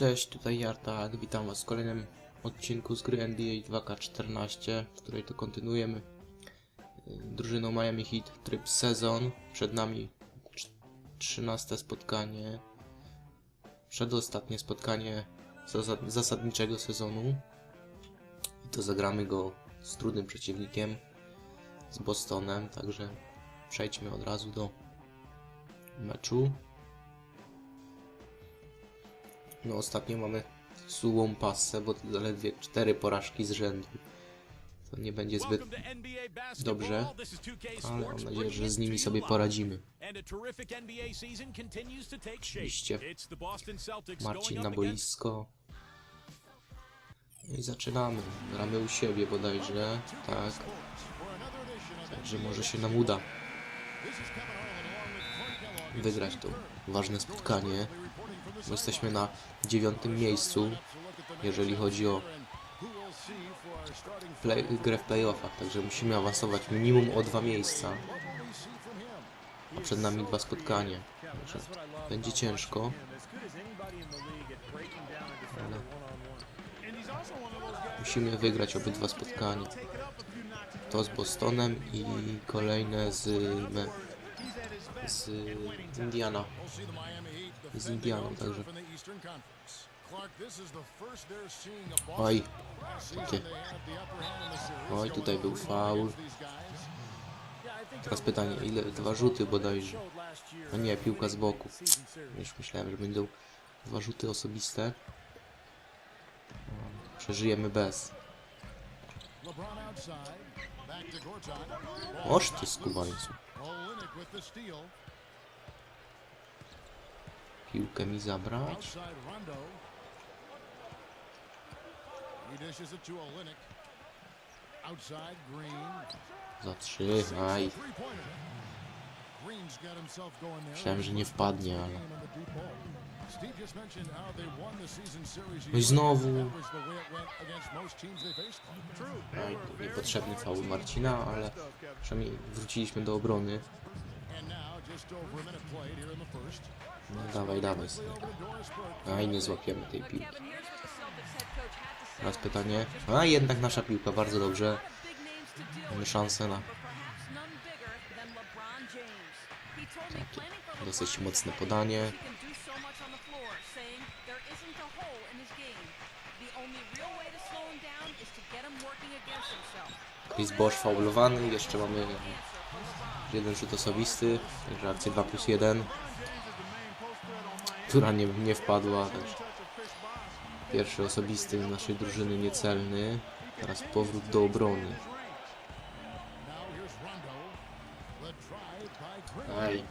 Cześć, tutaj Jartak, witam was w kolejnym odcinku z gry NBA 2K14, w której to kontynuujemy y, drużyną Miami Heat tryb sezon. Przed nami trz- 13 spotkanie, przedostatnie spotkanie zasa- zasadniczego sezonu. I to zagramy go z trudnym przeciwnikiem, z Bostonem, także przejdźmy od razu do meczu. No ostatnio mamy sułą pasę, bo to zaledwie cztery porażki z rzędu. To nie będzie zbyt dobrze, ale mam nadzieję, że z nimi sobie poradzimy. Oczywiście Marcin na boisko. No i zaczynamy. Gramy u siebie bodajże, tak. Także może się nam uda wygrać to ważne spotkanie. Jesteśmy na dziewiątym miejscu, jeżeli chodzi o play, grę w playoffach, także musimy awansować minimum o dwa miejsca. A przed nami dwa spotkania. Także będzie ciężko. Ale musimy wygrać obydwa spotkania. To z Bostonem i kolejne z, z Indiana. Z Indianą, także. Oj. Oj, tutaj był faul. Teraz pytanie, ile? Dwa rzuty bodajże. A nie, piłka z boku. Już myślałem, że będą dwa rzuty osobiste. Przeżyjemy bez. Oż ty skubańcu. Piłkę mi zabrać. Za trzy, aj. Myślałem, że nie wpadnie, ale... No i znowu. To niepotrzebny faul Marcina, ale przynajmniej wróciliśmy do obrony. No dawaj, dawaj. synek. Aj, nie złapiemy tej piłki. Teraz pytanie. A, jednak nasza piłka, bardzo dobrze. Mamy szansę na takie dosyć mocne podanie. Chris Bosch faulowany, jeszcze mamy jeden rzut osobisty, także akcja 2 plus 1, która nie, nie wpadła. Pierwszy osobisty naszej drużyny niecelny, teraz powrót do obrony. Aj,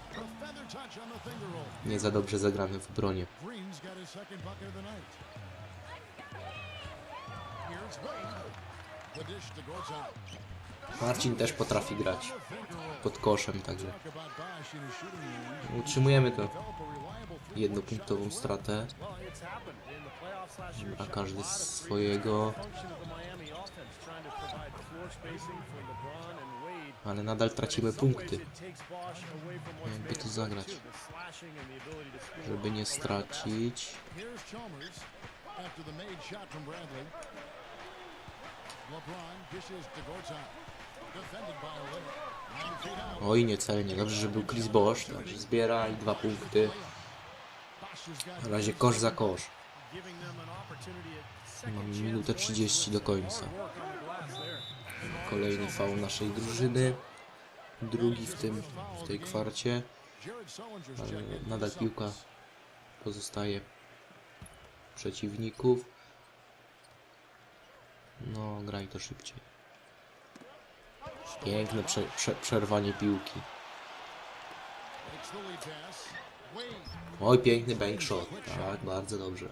nie za dobrze zagramy w obronie. Marcin też potrafi grać pod koszem, także utrzymujemy to jednopunktową stratę. A każdy swojego, ale nadal tracimy punkty. Jakby to zagrać, żeby nie stracić. Oj, niecelnie. Dobrze, że był Chris Bosch. Dobrze, zbiera i dwa punkty. Na razie kosz za kosz. Mamy minutę 30 do końca. Kolejny faul naszej drużyny. Drugi w tym, w tej kwarcie. Ale nadal piłka pozostaje przeciwników. No, graj to szybciej. Piękne prze, prze, przerwanie piłki. Oj, piękny bank shot. Tak, bardzo dobrze.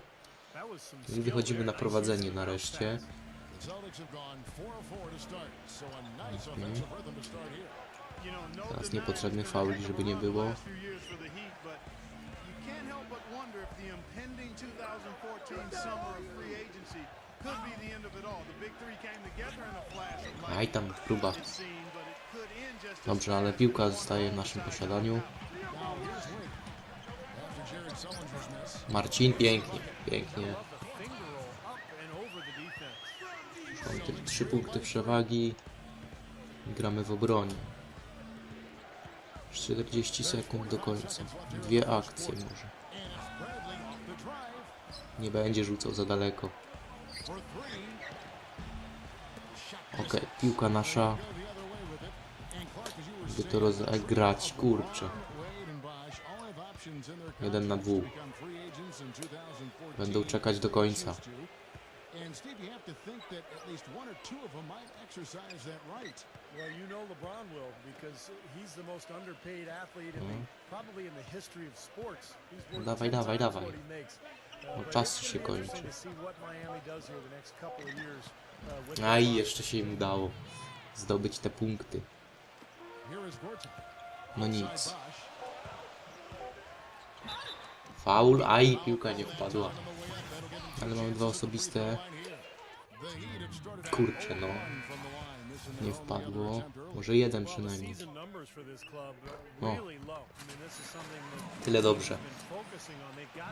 I wychodzimy na prowadzenie nareszcie. Mhm. Teraz niepotrzebnych fauli, żeby nie było. Aj tam próba. Dobrze, ale piłka zostaje w naszym posiadaniu. Marcin, pięknie, pięknie. Mamy te trzy punkty przewagi. Gramy w obronie. 40 sekund do końca. Dwie akcje może. Nie będzie rzucał za daleko. Okej, piłka nasza. By to rozegrać, kurczę. Jeden na dwóch. Będą czekać do końca. And Steve, you have to think that at least one or two of them might exercise that right. Well, you know LeBron will because he's the most underpaid athlete in the, probably in the history of sports. He's worth Dawaj, 10 dawaj, dawaj. Uh, but czas się kończy. uh, with Aj, LeBron. jeszcze się im udało zdobyć te punkty. No nic. Faul, aj, piłka nie wpadła. Ale mamy dwa osobiste. Kurczę, no. Nie wpadło. Może jeden przynajmniej. Season numbers for this club O. really low. I mean, this is something that Tyle dobrze.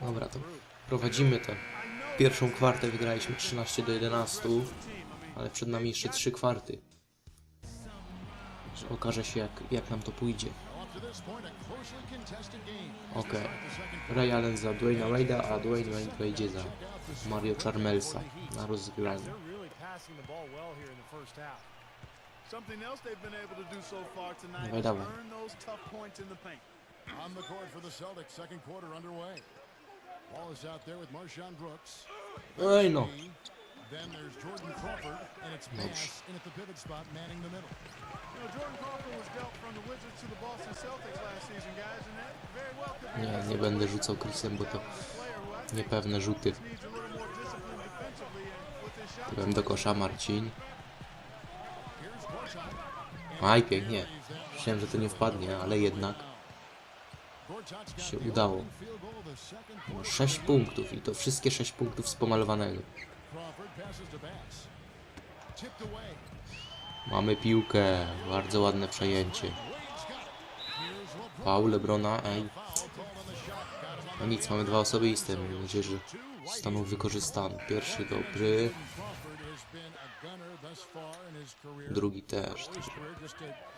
Dobra, to prowadzimy tę pierwszą kwartę. Wygraliśmy 13 do 11, ale przed nami jeszcze 3 kwarty. Że Okaże się jak, jak nam to pójdzie. Okej. Ray Allen za Dwayna Wade'a, a Dwayne Wade wejdzie za Mario Charmelsa na rozgranie. Something else they've been able to do so far tonight is earn those tough points in the paint. On the court for the Celtics, second quarter underway. Ball is out there with Marshawn Brooks. Ej no. Then there's Jordan Crawford, and it's pass in at the pivot spot, manning the middle. You know, Jordan Crawford was dealt from the Wizards to the Boston Celtics last season, guys, and that very well could be Nie, nie będę rzucał Chrisem, bo to niepewne rzuty. Tyłem do kosza Marcin. Aj, pięknie. Myślałem, że to nie wpadnie, ale jednak się udało. quarter. 6 punktów i to wszystkie 6 punktów z pomalowanego. Crawford passes to Bass. Tipped away. Mamy piłkę, bardzo ładne przejęcie. Paul, Lebrona, ej. No nic, mamy dwa osobiste, mam nadzieję, że zostaną wykorzystane. Pierwszy dobry, Crawford has been a gunner thus far in his career. Drugi też.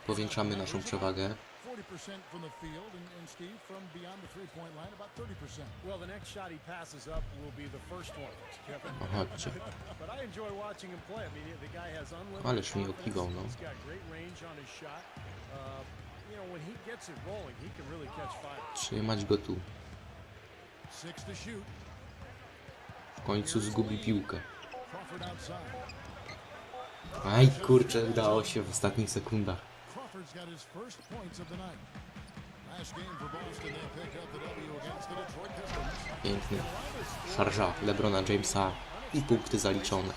Powiększamy naszą przewagę. 40% from the field, and, and Steve, from beyond the three-point line, about 30%. Well, the next shot he passes up will be the first one, Kevin. Chodźcie. Ależ mi okiwał, no. Uh. Trzymać go tu. W końcu zgubi piłkę. Aj, kurczę, udało się w ostatnich sekundach. Piękny. Szarża Lebrona Jamesa i punkty zaliczone.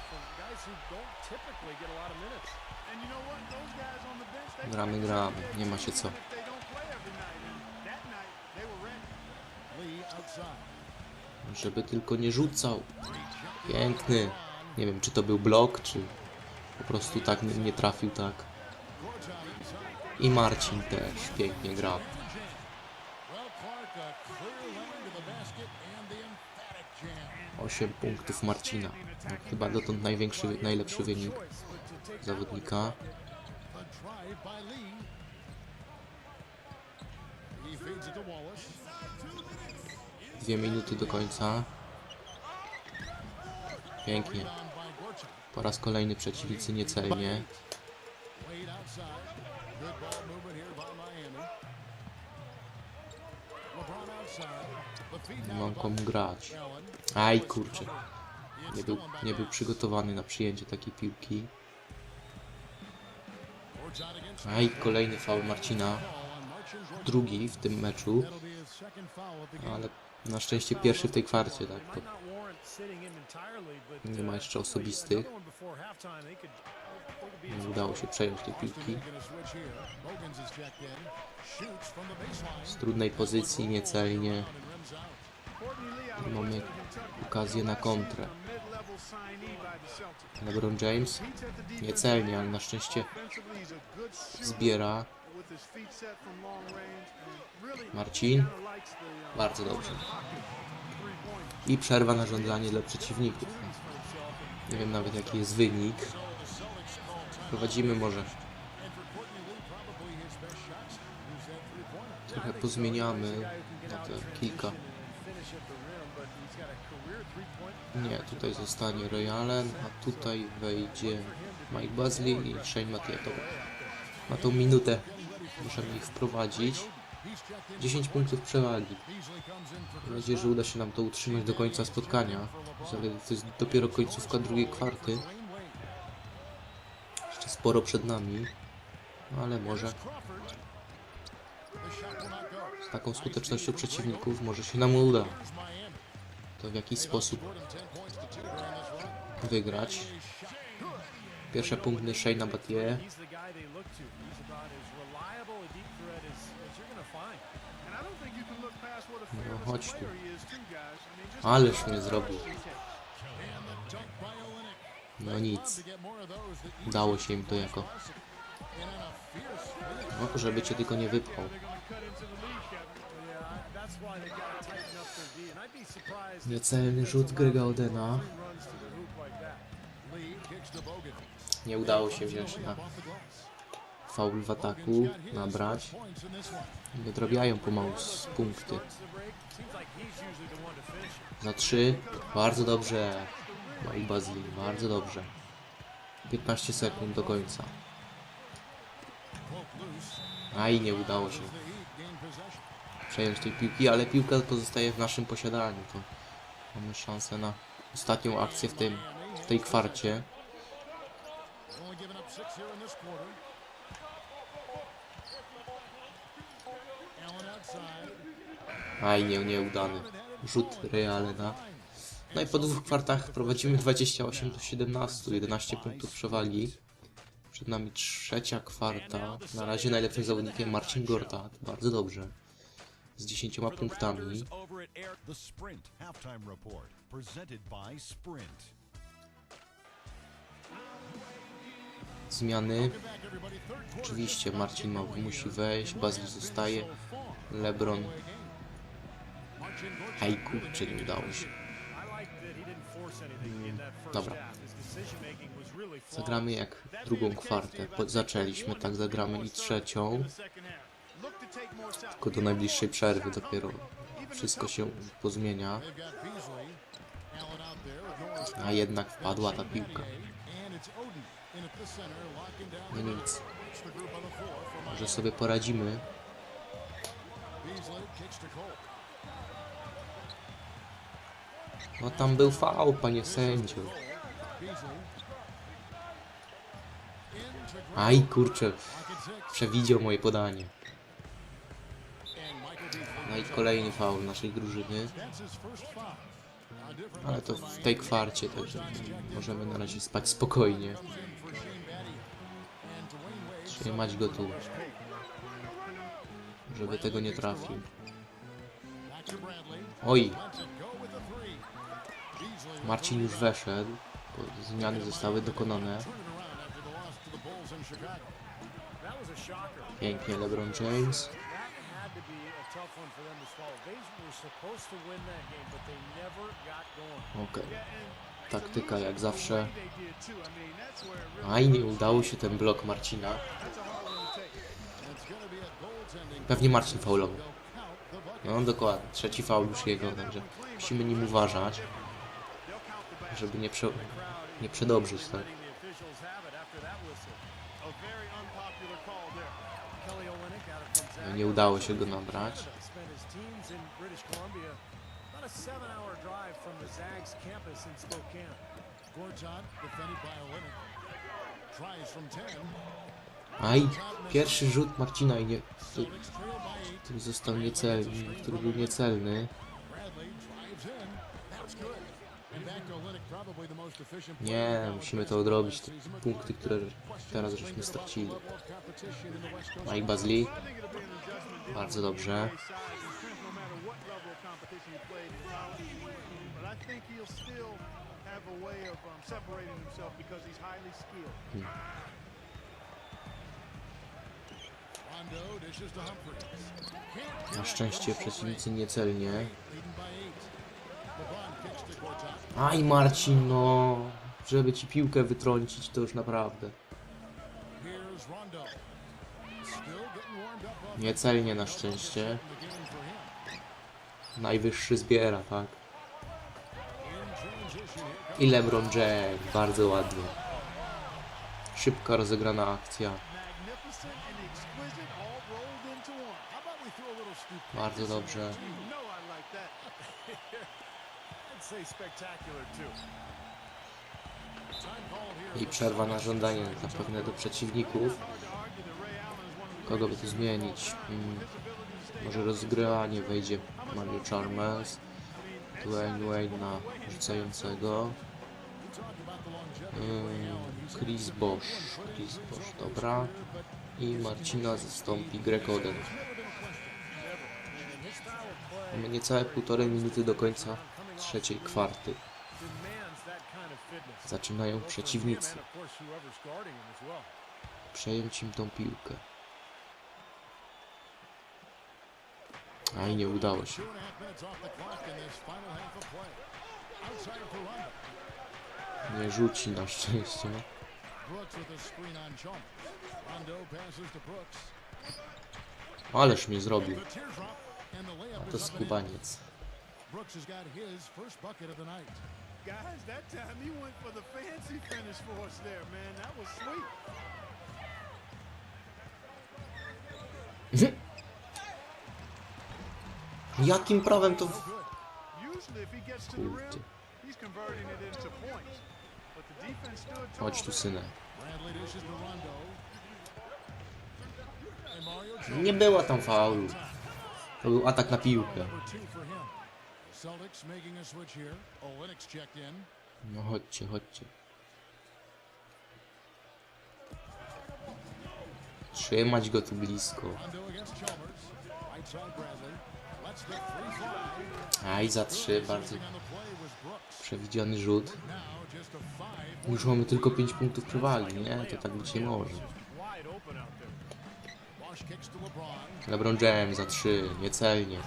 Gramy, gramy, nie ma się co. Żeby tylko nie rzucał. Piękny. Nie wiem, czy to był blok, czy po prostu tak nie, nie trafił tak. I Marcin też pięknie gra. 8 punktów Marcina. Chyba dotąd największy, najlepszy wynik zawodnika. Dwie minuty do końca. Pięknie. Po raz kolejny przeciwnicy Nie now mam komu grać. Aj, kurczę. Nie był, nie był przygotowany na przyjęcie takiej piłki. Aj, kolejny faul Marcina. Drugi w tym meczu. Ale na szczęście pierwszy w tej kwarcie, tak. To Nie ma uh, jeszcze another osobistych. nie udało się przejąć tej piłki. Z trudnej pozycji, niecelnie. Mamy okazję na kontrę. LeBron James niecelnie, ale na szczęście zbiera. Marcin. Bardzo dobrze. I przerwa na żądanie dla przeciwników. Nie wiem nawet jaki jest wynik. Prowadzimy może. Trochę pozmieniamy na te kilka. Nie, tutaj zostanie Ray Allen, a tutaj wejdzie Mike Basley i Shane Matieto. Na tą minutę możemy ich wprowadzić. 10 punktów przewagi. Mam nadzieję, że uda się nam to utrzymać do końca spotkania. To jest dopiero końcówka drugiej kwarty. Jeszcze sporo przed nami. No ale może z taką skutecznością przeciwników może się nam uda to w jakiś sposób wygrać. Pierwsze punkty Shayna Battier. No, chodź tu. Ależ mnie zrobił. No nic. Udało się im to jako. No, żeby cię tylko nie wypchał. Niecelny rzut Grega Odena. Nie udało się wziąć na. Faul w ataku, nabrać. Wydrabiają pomału z punkty. Za 3. Bardzo dobrze. Mike Basley, bardzo dobrze. 15 sekund do końca. Aj, nie udało się przejąć tej piłki, ale piłka pozostaje w naszym posiadaniu. To mamy szansę na ostatnią akcję w, tym, w tej kwarcie. Only giving up six here in this quarter. Allen outside. Aj, nie, nieudany. Rzut Realena. No i po dwóch kwartach prowadzimy 28 do 17, 11 punktów przewagi. Przed nami trzecia kwarta. Na razie najlepszym zawodnikiem Marcin Gortat. Bardzo dobrze. Z 10 punktami. Zmiany. Oczywiście Marcin ma, musi wejść, Bazli zostaje. LeBron. Aj kurczę, nie udało się. Dobra. Zagramy jak drugą kwartę. Zaczęliśmy, tak zagramy i trzecią. Tylko do najbliższej przerwy dopiero wszystko się pozmienia. A jednak wpadła ta piłka. No nic. Może sobie poradzimy. No tam był faul, panie. Beasley. Aj kurczę, przewidział moje podanie. No i kolejny faul naszej drużyny. Ale to w tej kwarcie, także możemy na razie spać spokojnie. Trzymać go tu, żeby tego nie trafił. Oj, Marcin już weszedł, bo zmiany zostały dokonane. Pięknie LeBron James. Okej. Taktyka jak zawsze. Aj, nie udało się ten blok Marcina. Pewnie Marcin faulował. No dokładnie, trzeci faul już jego, także musimy nim uważać, żeby nie, prze, nie przedobrzyć, tak? No, nie udało się go nabrać. Gortat defended by. Tries from 10. Aj, pierwszy rzut Marcina i nie, to, Trail by 8. który został niecelny, który był niecelny. Nie, musimy to odrobić, te punkty, które teraz żeśmy stracili. Mike Basley, I think it'll be an adjustment bardzo dobrze. size Na szczęście przeciwnicy niecelnie. Aj Marcin, no. Żeby ci piłkę wytrącić, to już naprawdę. Niecelnie na szczęście. Najwyższy zbiera, tak. I LeBron James, bardzo ładnie. Szybka rozegrana akcja. Magnificent and exquisite all rolled into one. How about we throw a little stupidity Bardzo dobrze. You know I like that. I'd say spectacular too. Time called here. I przerwa na żądanie zapewne do przeciwników. Kogo by tu zmienić? Hmm. Może rozgrywanie wejdzie Mario Chalmers. Dwayne Wayne na rzucającego. Hmm. Chris Bosch. Chris Bosch, dobra. I Marcina zastąpi Greg Oden. Mamy niecałe półtorej minuty do końca trzeciej kwarty. Zaczynają przeciwnicy. Przejąć im tą piłkę. A i nie udało się. Nie rzuci na szczęście. Ależ mnie zrobił. To in. skubaniec. Brooks has got his first bucket of the night. Guys, that time he went for the fancy finish for us there, man. That was sweet. Jakim prawem to... Kurde. Chodź tu synek. Nie było tam faulu. To był atak na piłkę. No chodźcie, chodźcie. Trzymać go tu blisko. Aj, za trzy, bardzo przewidziany rzut. Już mamy tylko 5 punktów przewagi, nie? To tak być nie może. LeBron. James za 3, niecelnie.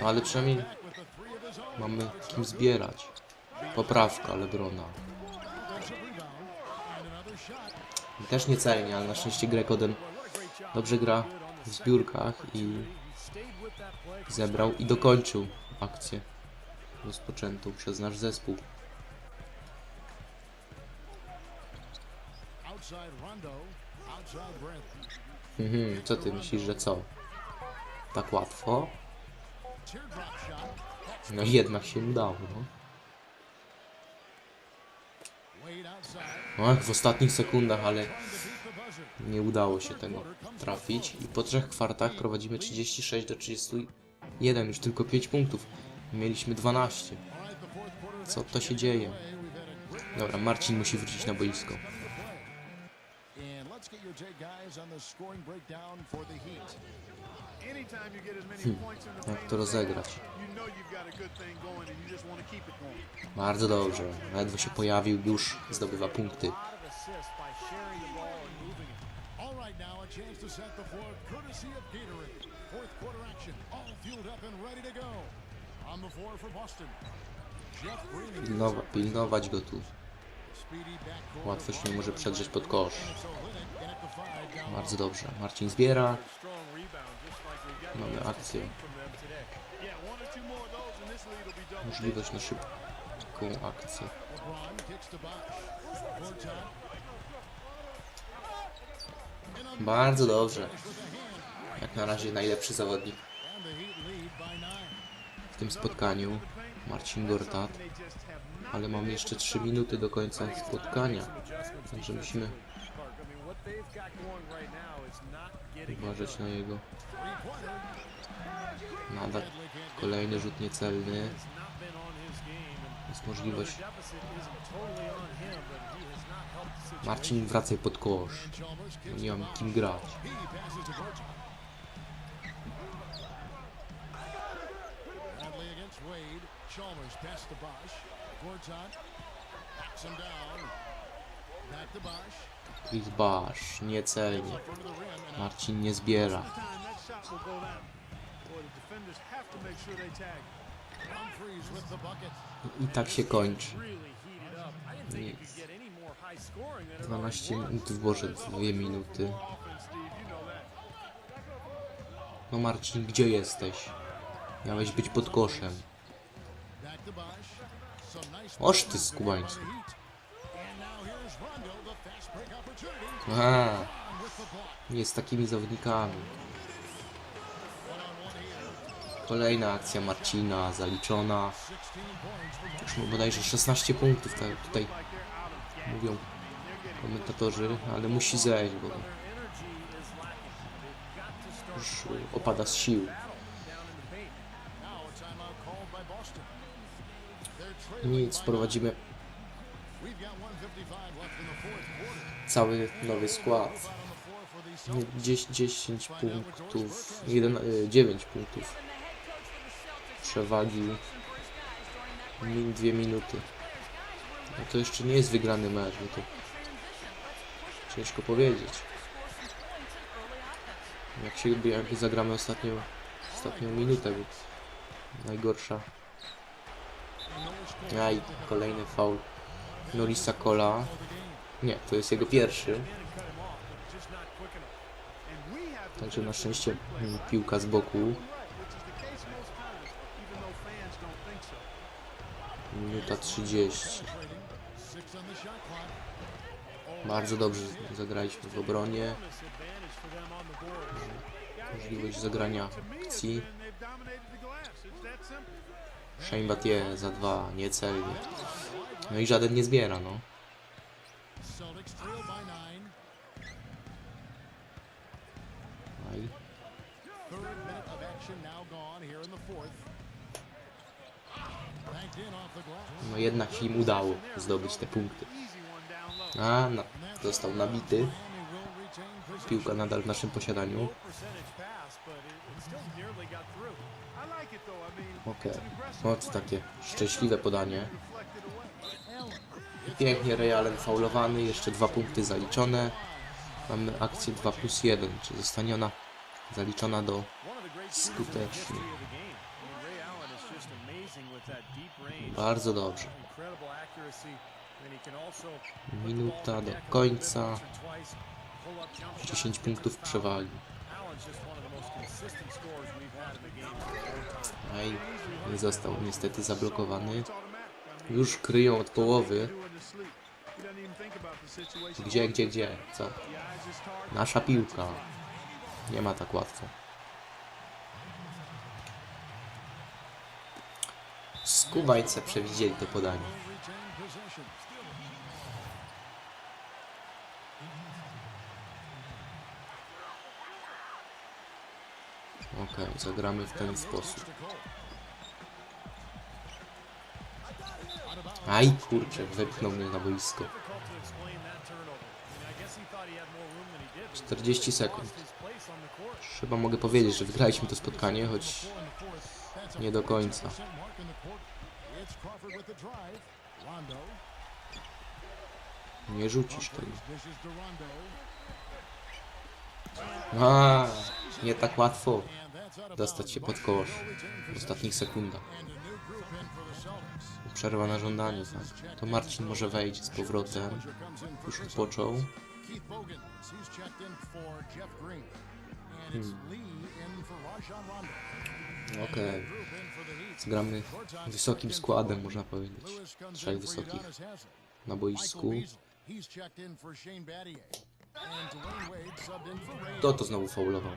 No ale przynajmniej mamy kim zbierać. Poprawka Lebrona. Też niecelnie, ale na szczęście Greg Oden dobrze gra w zbiórkach i zebrał i dokończył akcję rozpoczętą przez nasz zespół. Outside Rondo. Outside. Mhm, co ty myślisz, że co? Tak łatwo? No jednak się udało. No. No, w ostatnich sekundach, ale nie udało się tego trafić. I po trzech kwartach prowadzimy 36 do 31, już tylko 5 punktów. Mieliśmy 12. All right, the fourth quarter is Co to się dzieje? Dobra, Marcin musi wrócić na boisko. Let's get your take, guys, on the scoring breakdown for the Heat. Anytime you get as many Hmm. points in the Jak to rozegrać? you know you've got a good thing going and you just want to keep it going. Bardzo dobrze. Ledwo się pojawił, już zdobywa punkty. A lot of assists by sharing the ball and moving it. All right, now a chance to set the floor courtesy of Gatorade. Fourth quarter action, all fueled up and ready to go. On the floor for Boston. Jeff Green Pilnowa, pilnować go tu. Łatwo się nie może przedrzeć pod kosz. Bardzo dobrze. Marcin zbiera. Mamy akcję. Możliwość na szybką akcję. Bardzo dobrze. Jak na razie najlepszy zawodnik w tym spotkaniu. Marcin Gortat. Ale mamy jeszcze 3 minuty do końca spotkania. Także musimy uważać na jego. Nadal kolejny rzut niecelny. Jest możliwość. Marcin wracaj pod kosz. Nie mam kim grać. Chalmers pass to Bosch. Gortat backs him down. Back to Bosch. Chris Bash, the rim and Marcin nie zbiera. The the. I tak się kończy. Nic. could get any more high scoring than it 12 already was. minut Boże, 2 minuty. No Marcin, gdzie jesteś? Miałeś być pod koszem. Back to Bosch. Some nice Oż ty skubańcu. Block. nie z takimi zawodnikami. Kolejna akcja Marcina, zaliczona. 16 points for Bosch. Już mu bodajże 16 punktów, tak tutaj mówią komentatorzy, ale musi zejść, bo już opada z sił. Fourth quarter. cały nowy skład. Out on the floor for these Celtics. 10, 10 punktów, 1, 9 punktów przewagi, min, 2 minuty. No to jeszcze nie jest wygrany mecz, bo to ciężko powiedzieć. Jak się jak zagramy ostatnią, ostatnią minutę, bo najgorsza. Aj, kolejny faul Norisa Cola. Nie, to jest jego pierwszy. Także na szczęście piłka z boku. Minuta 30. Six on the shot clock. Bardzo dobrze zagraliśmy w obronie. Możliwość zagrania akcji. And they've dominated the glass. It's that simple. Shane Battier za dwa, niecelnie. No i żaden nie zbiera, no. No jednak się im udało zdobyć te punkty. A, no, został nabity. Piłka nadal w naszym posiadaniu. Low percentage pass, but it, it still nearly got through. I like it though. I mean, Okej. to play. takie szczęśliwe podanie. Pięknie Ray Allen faulowany, jeszcze dwa punkty zaliczone. Mamy akcję 2 plus 1, czy zostanie ona zaliczona do range. Bardzo dobrze. Minuta do końca. 10 punktów przewagi. Aj, nie został niestety zablokowany. Już kryją od połowy. Gdzie, gdzie, gdzie? Co? Nasza piłka. Nie ma tak łatwo. Skubańce przewidzieli to podanie. Okej, zagramy w ten sposób. Aj, kurczę, wepchnął mnie na boisko. Difficult to explain that turnover. I mean, I guess he thought he had more room than he did. but 40 sekund. Chyba mogę powiedzieć, że wygraliśmy to spotkanie, choć nie do końca. Nie rzucisz tego. A, nie tak łatwo dostać się pod Retain w ostatnich sekundach. Przerwa na żądanie, tak. To Marcin może wejdzie z powrotem. Już odpoczął. Hmm. Okej, Heat. zgramy wysokim składem, można powiedzieć. Trzech wysokich na boisku. Kto to znowu faulował?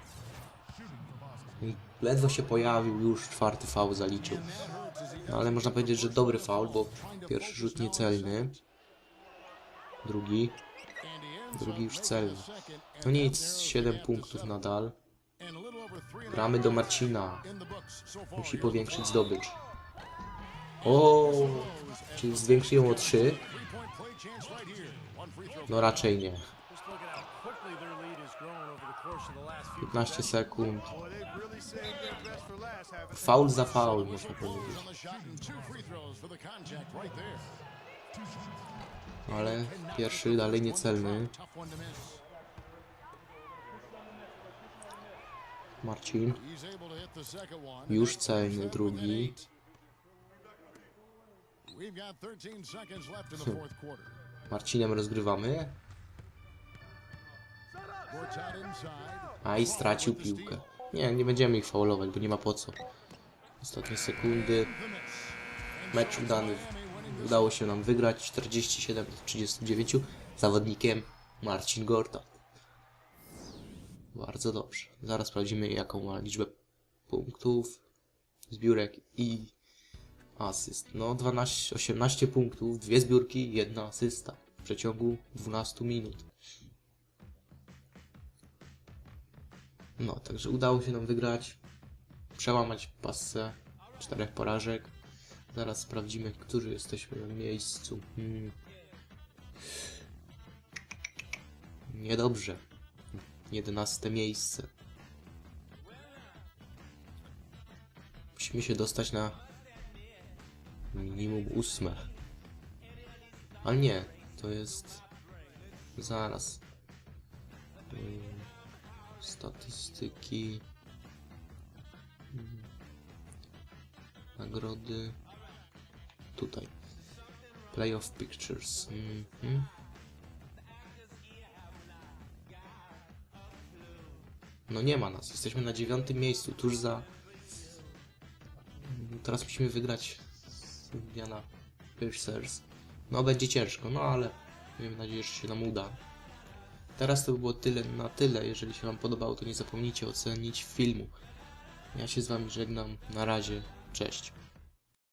Ledwo się pojawił, już czwarty faul zaliczył. No ale można powiedzieć, że dobry faul, bo pierwszy rzut niecelny. Drugi, drugi już celny. No nic, that narrows 7 the gap to punktów nadal. Gramy do Marcina. Musi powiększyć zdobycz. O, czyli zwiększy ją o 3? Three-point play chance right here. One free throw. No raczej nie. 15 sekund. Faul za faul, można powiedzieć. No ale pierwszy dalej niecelny. Marcin. Już celny drugi. Hmm. Marcinem rozgrywamy. A i stracił piłkę. Nie, nie będziemy ich faulować, bo nie ma po co. Ostatnie sekundy. Mecz udany. Udało się nam wygrać 47 do 39. Zawodnikiem Marcin Gorta. Bardzo dobrze. Zaraz sprawdzimy jaką ma liczbę punktów, zbiórek i asyst. No 12, 18 punktów, dwie zbiórki, jedna asysta w przeciągu 12 minut. No, także udało się nam wygrać, przełamać pasę czterech porażek. Zaraz sprawdzimy, który jesteśmy na miejscu. Hmm. Niedobrze. 11 miejsce. Musimy się dostać na minimum ósme. Ale nie, to jest zaraz. Hmm. Statystyki. Hmm. Nagrody. Tutaj. Playoff Pictures. Mhm. No nie ma nas. Jesteśmy na dziewiątym miejscu, tuż za. Teraz musimy wygrać z Indiana Pacers. No będzie ciężko, no ale miejmy nadzieję, że się nam uda. Teraz to by było tyle na tyle. Jeżeli się Wam podobało, to nie zapomnijcie ocenić filmu. Ja się z Wami żegnam. Na razie. Cześć.